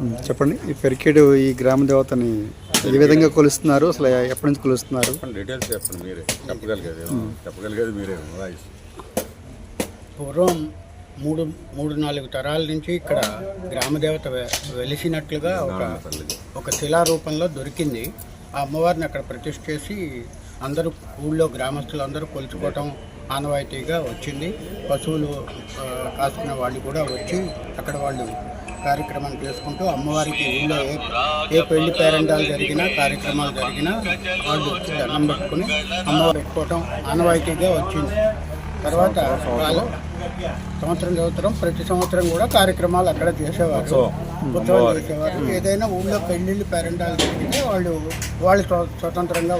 చెప్పండి. ఈ పెరికేడు ఈ గ్రామ దేవతని ఏ విధంగా కొలుస్తున్నారు? అసలు ఎప్పటి నుంచి కొలుస్తున్నారు? డీటెయిల్స్ చెప్పండి మీరే. చెప్పగలిగేది చెప్పగలిగేది మీరే. పూర్వం మూడు మూడు నాలుగు తరాల నుంచి ఇక్కడ గ్రామదేవత వె- వెలిసినట్లుగా ఒక ఒక శిలా రూపంలో దొరికింది. ఆ అమ్మవారిని అక్కడ ప్రతిష్ఠ చేసి అందరూ ఊళ్ళో గ్రామస్తులు అందరూ కొలుచుకోవటం ఆనవాయితీగా వచ్చింది. పశువులు కాసుకున్న వాళ్ళు కూడా వచ్చి అక్కడ వాళ్ళు కార్యక్రమం చేసుకుంటూ అమ్మవారికి ఊళ్ళో ఏ ఏ పెళ్ళి పేరెంటాలు జరిగినా కార్యక్రమాలు జరిగినా వాళ్ళు వచ్చి దండం పెట్టుకుని అమ్మవారు పెట్టుకోవటం ఆనవాయితీగా వచ్చింది. తర్వాత వాళ్ళు సంవత్సరం సంవత్సరం ప్రతి సంవత్సరం కూడా కార్యక్రమాలు అక్కడ చేసేవారు. ఉత్సవం చేసేవారు. ఏదైనా ఊళ్ళో పెళ్ళిళ్ళు పేరెంటాలు జరిగితే వాళ్ళు వాళ్ళు స్వ- స్వతంత్రంగా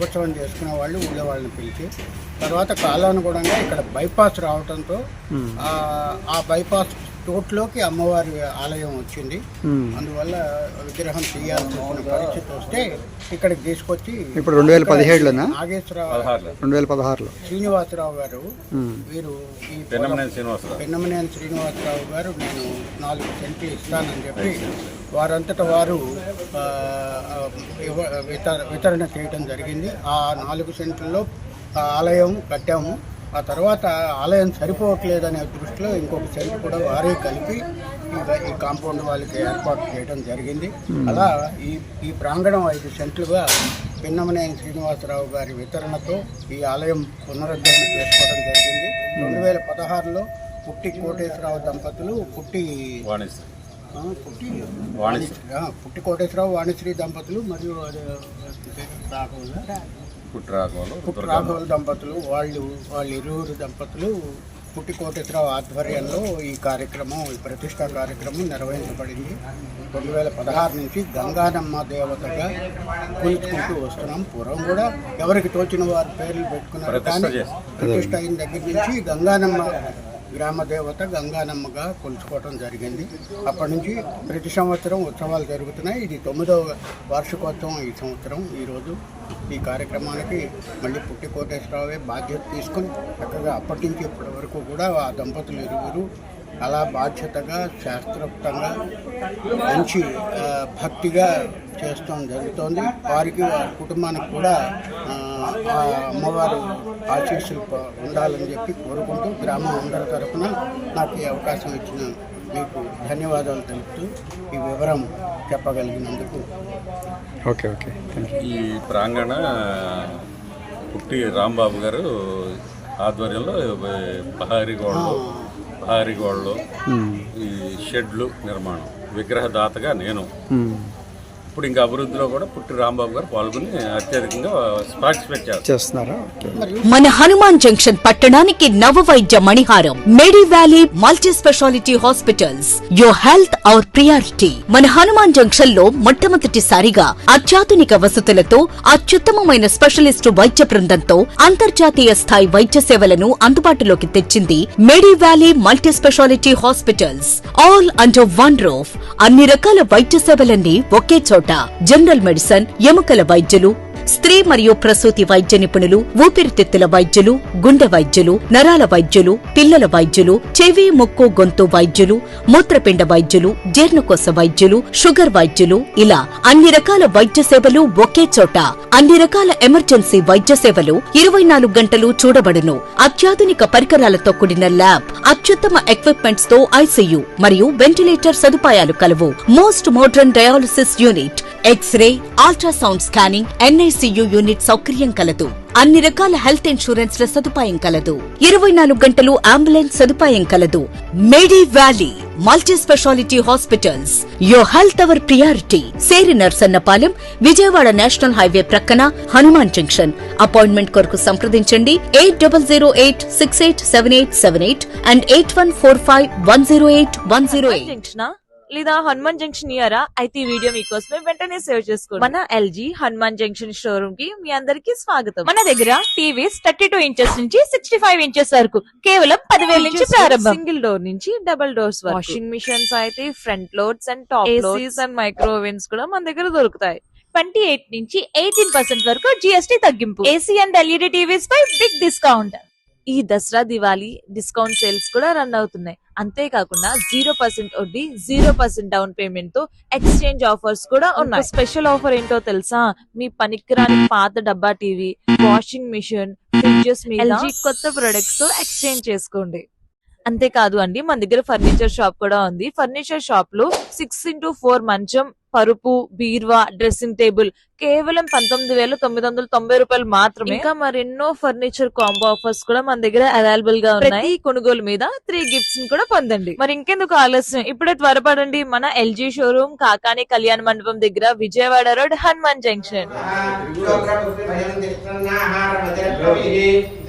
ఉత్సవం చేసుకునే వాళ్ళు ఊళ్ళో వాళ్ళని పిలిచి తర్వాత కాలానుగుణంగా ఇక్కడ బైపాస్ రావడంతో ఆ- ఆ బైపాస్ తోటలోకి అమ్మవారి ఆలయం వచ్చింది. అందువల్ల విగ్రహం వచ్చిన పరిస్థితి వస్తే ఇక్కడికి తీసుకొచ్చి ఇప్పుడు రెండు వేల పదిహేడులోనా? నాగేశ్వరరావు రెండు వేల పదహారులో. శ్రీనివాసరావు గారు. వీరు పెన్నమనేని శ్రీనివాసరావు. గారు నేను నాలుగు సెంట్లు ఇస్తానని చెప్పి వారంతట వారు వితరణ చేయడం జరిగింది. ఆ నాలుగు సెంట్లలో ఆ ఆలయం కట్టాము. ఆ తర్వాత ఆలయం సరిపోవట్లేదనే దృష్టిలో ఇంకొక సెంట్ కూడా వారే కలిపి ఈ- కాంపౌండ్ వాళ్ళకి ఏర్పాటు చేయడం జరిగింది. అలా ఈ ఈ ప్రాంగణం ఐదు సెంట్లుగా పిన్నమనేని శ్రీనివాసరావు గారి వితరణతో ఈ ఆలయం పునరుద్ధరణ చేసుకోవడం జరిగింది. రెండు వేల పదహారులో పుట్టి కోటేశ్వరరావు దంపతులు పుట్టి పుట్టి పుట్టి కోటేశ్వరరావు వాణిశ్రీ దంపతులు మరియు అది, రాఘవుల పుట్టిరాగోలు పుట్టి రాఘవుల దంపతులు వాళ్ళు వాళ్ళ ఇరువురు దంపతులు పుట్టి కోటేశ్వరరావు ఆధ్వర్యంలో ఈ కార్యక్రమం ఈ ప్రతిష్టా కార్యక్రమం నిర్వహించబడింది. రెండు వేల పదహారు నుంచి గంగానమ్మ దేవతగా కొలుచుకుంటూ వస్తున్నాం. పూర్వం కూడా ఎవరికి తోచిన వారి పేర్లు పెట్టుకున్నారు కానీ. ప్రతిష్ట అయిన దగ్గర నుంచి గంగానమ్మ గ్రామ దేవత గంగానమ్మగా కొలుచుకోవడం జరిగింది. అప్పటి నుంచి ప్రతి సంవత్సరం ఉత్సవాలు జరుగుతున్నాయి. ఇది తొమ్మిదవ వార్షికోత్సవం ఈ సంవత్సరం. ఈరోజు ఈ కార్యక్రమానికి మళ్ళీ పుట్టి కోటేశ్వరరావే బాధ్యత తీసుకుని చక్కగా అప్పటి నుంచి ఇప్పటి వరకు కూడా ఆ దంపతులు ఇరువురు అలా బాధ్యతగా శాస్త్రోక్తంగా మంచి భక్తిగా చేస్తాం జరుగుతోంది. వారికి వారి కుటుంబానికి కూడా అమ్మవారు ఆశీస్సులు ఉండాలని చెప్పి కోరుకుంటూ గ్రామం అందరి తరఫున నాకు ఈ అవకాశం ఇచ్చిన మీకు ధన్యవాదాలు తెలుపుతూ ఈ వివరం చెప్పగలిగినందుకు. Okay okay. థ్యాంక్ యూ ఈ ప్రాంగణ పుట్టి రాంబాబు గారు ఆధ్వర్యంలో పహారిగోళ్ళు పహారిగోళ్ళు ఉమ్. ఈ షెడ్లు నిర్మాణం విగ్రహదాతగా నేను. ఇప్పుడు ఇంకా అభివృద్ధిలో కూడా పుట్టి రాంబాబు గారు పాల్గొని అత్యధికంగా పార్టిసిపేట్ చేస్తారు. చేస్తున్నారా. ఓకే. మన హనుమాన్ జంక్షన్ పట్టణానికి నవ వైద్య మణిహారం medi valley multi speciality hospitals. Your health our priority మన హనుమాన్ జంక్షన్లో మొట్టమొదటిసారిగా అత్యాధునిక వసతులతో అత్యుత్తమమైన స్పెషలిస్టు వైద్య బృందంతో అంతర్జాతీయ స్థాయి వైద్య సేవలను అందుబాటులోకి తెచ్చింది medi valley multi speciality hospitals. All under one roof అన్ని రకాల వైద్య సేవలన్నీ ఒకే చోట జనరల్ మెడిసిన్ ఎముకల వైద్యులు స్త్రీ మరియు ప్రసూతి వైద్య నిపుణులు ఊపిరితిత్తుల వైద్యులు గుండె వైద్యులు నరాల వైద్యులు పిల్లల వైద్యులు చెవి ముక్కు గొంతు వైద్యులు మూత్రపిండ వైద్యులు జీర్ణకోశ వైద్యులు షుగర్ వైద్యులు. ఇలా అన్ని రకాల వైద్య సేవలు ఒకే చోట అన్ని రకాల ఎమర్జెన్సీ వైద్య సేవలు ఇరవై నాలుగు గంటలు చూడబడును. అత్యాధునిక పరికరాలతో కూడిన ల్యాబ్ అత్యుత్తమ ఎక్విప్మెంట్స్తో ఐసీయూ మరియు వెంటిలేటర్ సదుపాయాలు కలవు. Most modern dialysis unit X-ray ultrasound scanning NICU unit సౌకర్యం కలదు. అన్ని రకాల హెల్త్ ఇన్సూరెన్స్ ల సదుపాయం కలదు. ఇరవై నాలుగు గంటలు అంబులెన్స్ సదుపాయం కలదు. Medi Valley multi speciality hospitals your health our priority సేరి నర్సన్నపాలెం విజయవాడ నేషనల్ హైవే ప్రక్కన హనుమాన్ జంక్షన్. అపాయింట్మెంట్ కొరకు సంప్రదించండి. Eight double zero eight six eight seven eight seven eight and eight one four five one zero eight one zero eight. లేదా Hanuman junction ఇయరా అయితే ఈ video మీకోసమే వెంటనే సేవ్ చేసుకోండి. మన ఎల్జీ హనుమాన్ జంక్షన్ షోరూమ్కి మీ అందరికి స్వాగతం. మన దగ్గర టీవీస్ థర్టీ టూ ఇంచెస్ నుంచి సిక్స్టీ ఫైవ్ ఇంచెస్ వరకు కేవలం పదివేల నుంచి ప్రారంభం. సింగిల్ డోర్ నుంచి డబుల్ డోర్స్ వాషింగ్ మిషన్స్ అయితే front loads and top ACs and microwaves కూడా మన దగ్గర దొరుకుతాయి. ట్వంటీ ఎయిట్ నుంచి ఎయిటీన్ పర్సెంట్ వరకు జిఎస్టీ తగ్గింపు. ఏసీ అండ్ ఎల్ఈడి టీవీస్ పై బిగ్ డిస్కౌంట్. ఈ దసరా దివాళీ డిస్కౌంట్ సేల్స్ కూడా రన్ అవుతున్నాయి. అంతేకాకుండా జీరో పర్సెంట్ వడ్డీ జీరో పర్సెంట్ డౌన్ పేమెంట్తో ఎక్స్చేంజ్ ఆఫర్స్ కూడా ఉన్నాయి. స్పెషల్ ఆఫర్ ఏంటో తెలుసా? మీ పనికిరాని పాత డబ్బా టీవీ వాషింగ్ మిషన్ ఫ్రిడ్జెస్ మీద కొత్త ప్రొడక్ట్స్తో ఎక్స్చేంజ్ చేసుకోండి. అంతేకాదు అండి మన దగ్గర ఫర్నిచర్ షాప్ కూడా ఉంది. ఫర్నిచర్ షాప్లో సిక్స్ ఇంటూ ఫోర్ మంచం పరుపు బీర్వా డ్రెస్సింగ్ టేబుల్ కేవలం పంతొమ్మిది వేల తొమ్మిది వందల తొంభై రూపాయలు మాత్రమే. ఇంకా మరెన్నో ఫర్నిచర్ కాంబో ఆఫర్స్ కూడా మన దగ్గర అవైలబుల్గా ఉన్నాయి. ప్రతి కొనుగోలు మీద త్రీ గిఫ్ట్స్ని కూడా పొందండి. మరి ఇంకెందుకు ఆలస్యం? ఇప్పుడే త్వరపడండి మన ఎల్జీ షోరూమ్ కాకాని కళ్యాణ మండపం దగ్గర విజయవాడ రోడ్ హనుమాన్ జంక్షన్.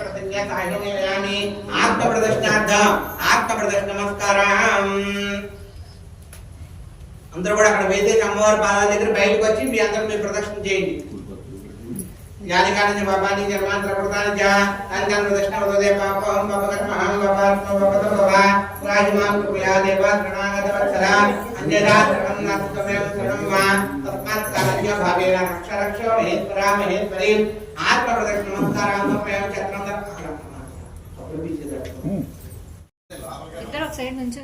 ప్రతిజ్ఞామి ఆత్మ ప్రదర్శనార్థ ఆత్మ ప్రదర్శన నమస్కారం అందరూ కూడా అక్కడ వైద్య అమ్మవారి పాదాల దగ్గర బయటకు వచ్చి మీ అందరూ మీరు ప్రదక్షిణ చేయండి యానికాని బాబాని జన్మాంతర ప్రధాన జా అంకన్ ప్రదక్షిణ వదే పాపం బాబకర్మహం బాబాత్మ బాబత బాబా రాజమాం కృపయా దేవ ప్రణాగత వత్సల అంజనా త్రవన్నాత్మేవ శరణం వా తస్మాత్ కాలజ్ఞ భావేన రక్ష రక్ష మహేశ్వరా మహేశ్వరీ ఆత్మ ప్రదక్షిణ నమస్కారాత్మేవ చక్రం ఇద్దరు ఒక సైడ్ నుంచి